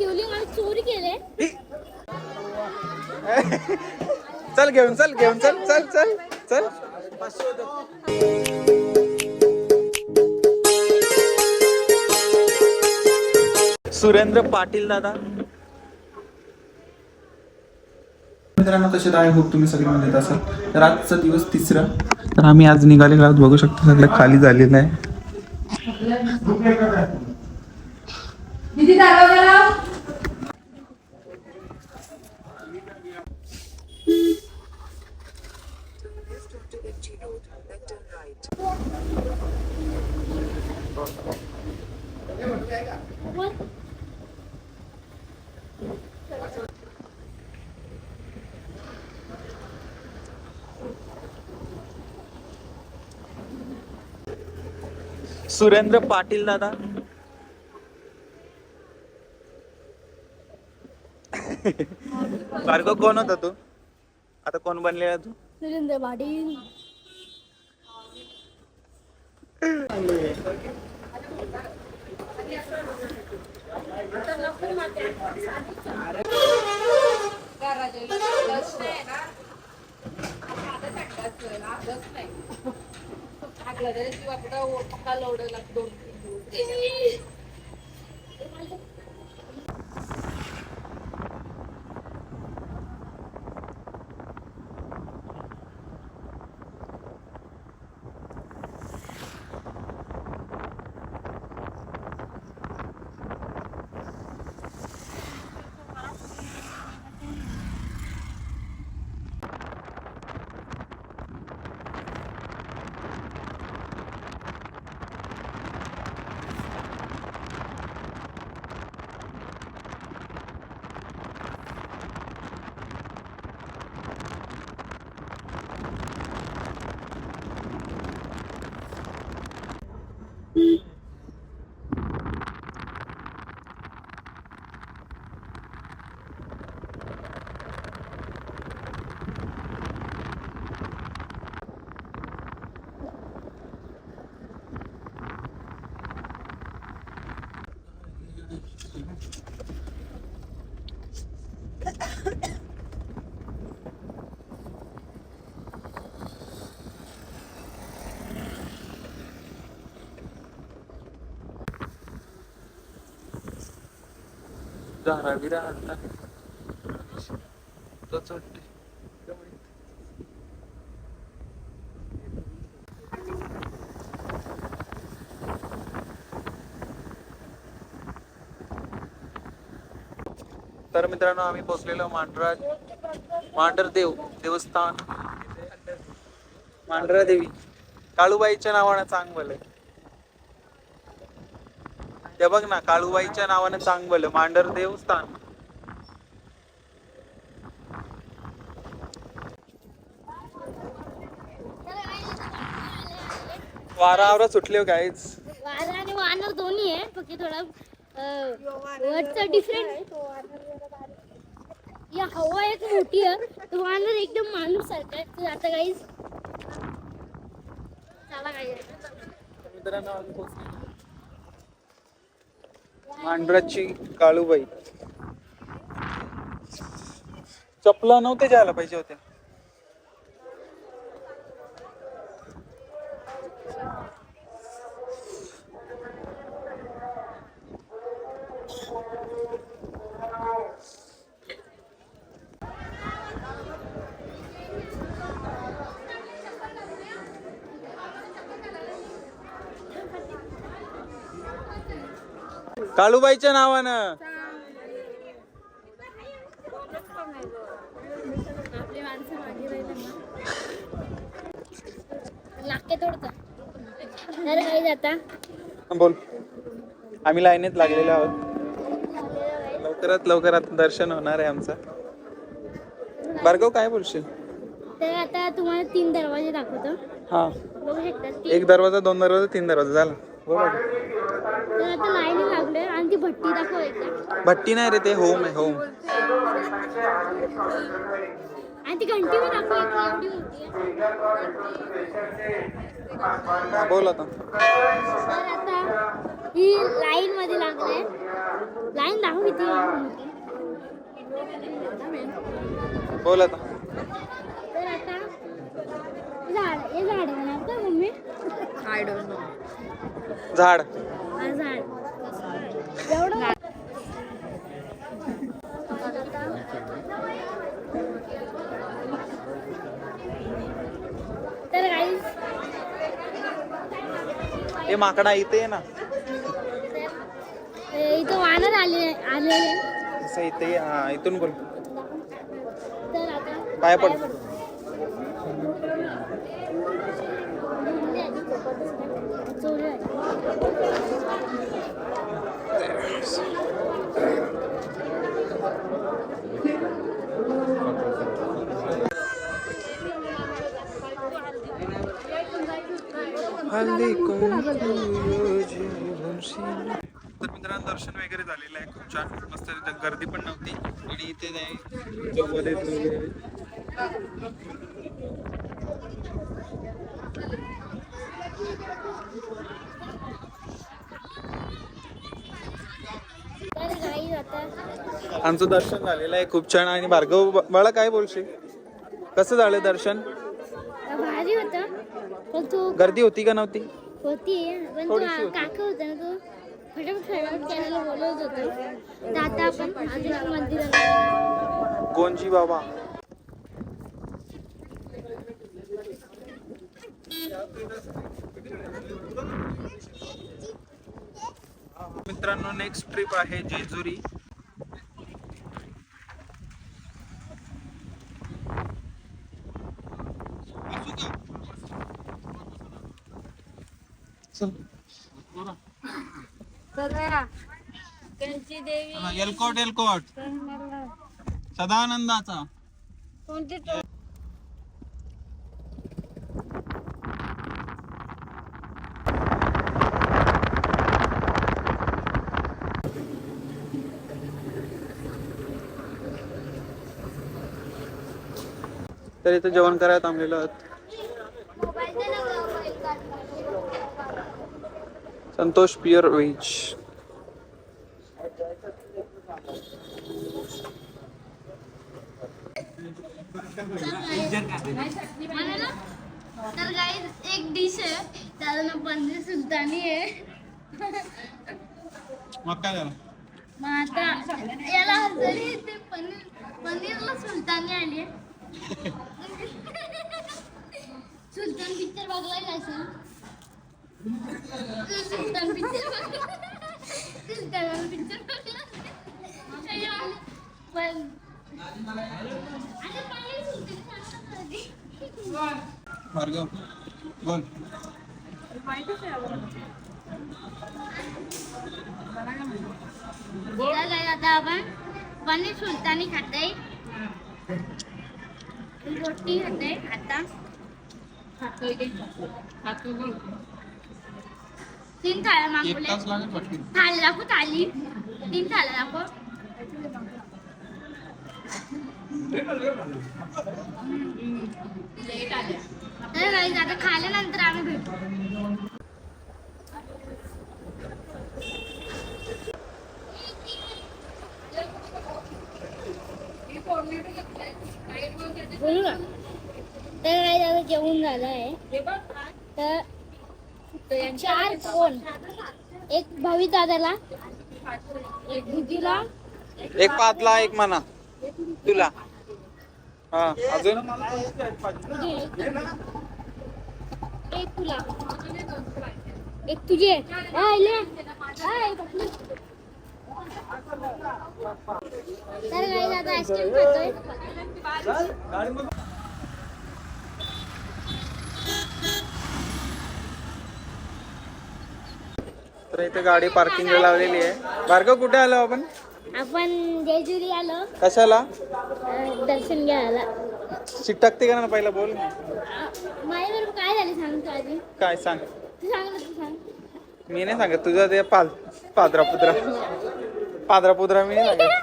शिवलिंग आम्ही चोरी केले. चल घेऊन चल घेऊन चल चल चल चल. सुरेंद्र पाटील दादा. मित्रांनो कसे आहे खूप तुम्ही सगळे म्हणत असाल तर आजचा दिवस तिसरा. तर आम्ही आज निघालेलो आहोत. बघू शकतो सगळं खाली झालेलं आहे. सुरेंद्र पाटील दादा. भार्गव कोण होता तू? आता कोण बनलेला तू? सुरेंद्र पाटील. टाकला डायरेक्ट किंवा आपला पक्का लावडला दोन धारावी राहता तोच तर मित्रांनो आम्ही पोहोचलेलो मांडरा मांढरदेव देवस्थान. मांढरा देवी काळूबाईच्या नावानं चांगलं ते बघ ना काळूबाईच्या नावानं चांगलं मांढर देवस्थान. वारावर सुटले गाईच वारा आणि वानर दोन्ही आहे फक्त थोडा वरचा डिफरंट या हवा एक मोठी आहे. वानर एकदम माणूस सारखा आहे. आता काही चला काही मित्रांनो. मांढराची काळूबाई. चपला नव्हते जायला पाहिजे होत्या. काळूबाईच्या नावानं. बोल. आम्ही लाईनीत लागलेलो आहोत. लवकरात लवकरात दर्शन होणार आहे आमचं. भार्गव काय बोलशील? तर आता तुम्हाला तीन दरवाजे दाखवतो. हा. बघू शकता. तीन एक दरवाजा दोन दरवाजा तीन दरवाजा. झाला. बरोबर. आता लाईनी लागले. आणि ती भट्टी दाखव एकदा. भट्टी नाही रे ते होम आहे होम आणि ती घंटी पण दाखव एकदा एवढी मोठी आहे. हा, बोल आता. ही लाईन मध्ये लागलाय लाईन दाखव किती बोल आता. तर आता झाड हे झाड म्हणा का मम्मी? आय डोंट नो झाड. तर हे माकडा इथे ये ना इथं वानर आले आलेले असं इथे. हा इथून बोल तर आता पड. चोरी आहे. तर मित्रांनो दर्शन वगैरे झालेलं आहे खूप छान मस्त गर्दी पण नव्हती. आणि इथे नाही चौमध्ये वगैरे तर काही आता आमचं दर्शन झालेलं आहे खूप छान. आणि भार्गव बाळा काय बोलशील? कसं झालं दर्शन? भारी होतं. पण तू गर्दी होती का नव्हती? होती पण तू थोडीशी होती. काका होता ना तू फटाफट फटाफट करायला बोलवत होतो. तर आता आपण अजून मंदिराला गोंजी बाबा? मित्रांनो नेक्स्ट ट्रिप आहे जेजुरी. चला, एलकोट एलकोट. सदानंदाचा. कोणते तर इथं जेवण करायला थांबलेलो आहोत. संतोष पिअर व्हेज तर काही एक डिश आहे. त्याचं नाव पनीर सुलतानी आहे. मग काय झालं मग आता याला जरी ते पनीर पनीरला सुलतानी आली आहे. सुलतान पिक्चर बघलाय असेल सुलतान पिक्चर सुलतान पिक्चर पण भार्गव बोल आता आपण पनीर सुलतानी खाते रोटी खाते आता. तीन थाळ्या मागवले थाळी दाखव थाळी. तीन थाळ्या दाखव. तर आता खाल्यानंतर आम्ही भेटू. बोलू का तर काय आता जेवण झालं आहे. तर चार कोण एक भावी दादाला. एक दिदीला एक पातला एक म्हणा तुला. हा अजून? एक तुला. एक तुझे. हाय, ले. हाय, बघली. तर आईस्क्रीम खातोय. तर इथे गाडी पार्किंगला लावलेली आहे. भार्गव कुठे आलो आपण? आपण जेजुरी आलो. कशाला? अं, दर्शन घ्यायला. चिकटकते का ना पहिला बोल? माझ्याबरोबर काय झाले सांग तू आधी. काय सांग? तू सांग ना तू सांग. मी नाही सांगत तुझा ते पाल पादरा पुद्रा पादरा पुद्रा मी नाही सांगत.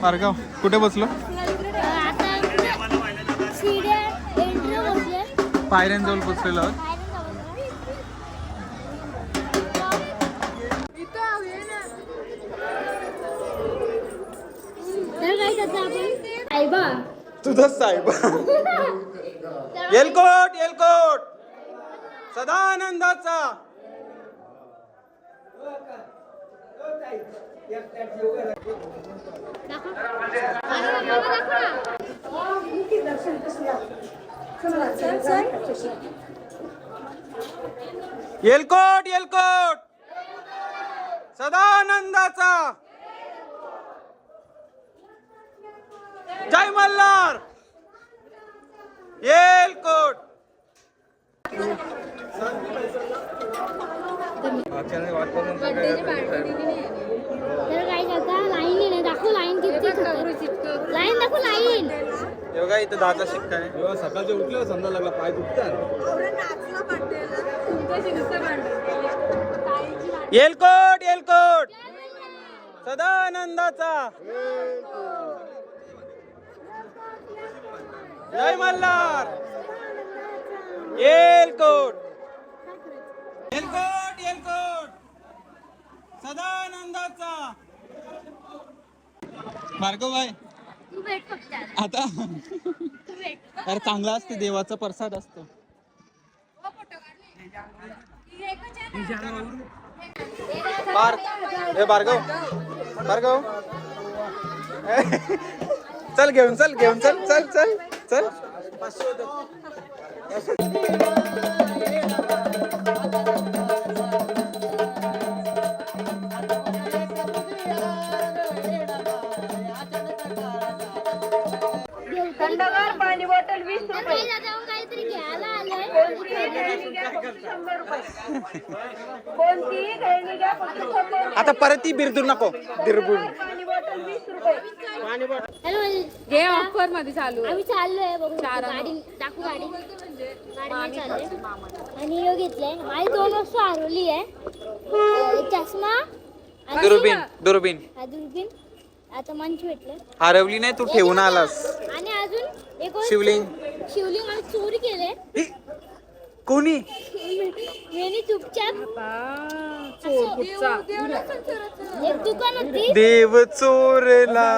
भार्गव कुठे बसलो? पायऱ्यांजवळ पोचलेलो आहोत. तर तुझा साहेब. येलकोट येलकोट. सदानंदाचा. दाखव अरे बाबा, दाखव ना. येलकोट येलकोट. सदानंदाचा. जय मल्हार. येलकोट. लाईन दाखव लाईन योगा इथं दहाचा शिक्का आहे. सकाळचे उठले समजा लागला पाय दुखतात. येलकोट येलकोट. सदानंदाचा. जय मल्हार. येलकोट. येलकोट येलकोट. सदानंदाचा. भार्गव भाई आता. अरे चांगला असते देवाचा प्रसाद असतो. बार. ए भार्गव भार्गव चल घेऊन चल घेऊन चल चल चल चल. थंडगार पाणी बॉटल वीस रुपये. कोणतीही खेळणी घ्या फक्त शंभर रुपये. आता परत ती बिरदू नको. बिरबून पाणी बॉटल वीस रुपये हॅलो. हे ऑफरमध्ये चालू. आहे. आम्ही चाललोय बघू. गाडी दाखवू गाडी. गाडी चाललोय आणि यो घेतलाय. माझी दोन वस्तू हरवली आहे. एक चष्मा आणि दुर्बीन दुर्बीन. हा दुर्बीन. आता मंच भेटलं. हरवली नाही तू ठेवून आलास. आणि अजून एक वस्तू- शिवलिंग. शिवलिंग आम्ही चोरी केले. कोणी? मी चुपचाप. चोर कुठचा एक दुकान होती. देव चोरला.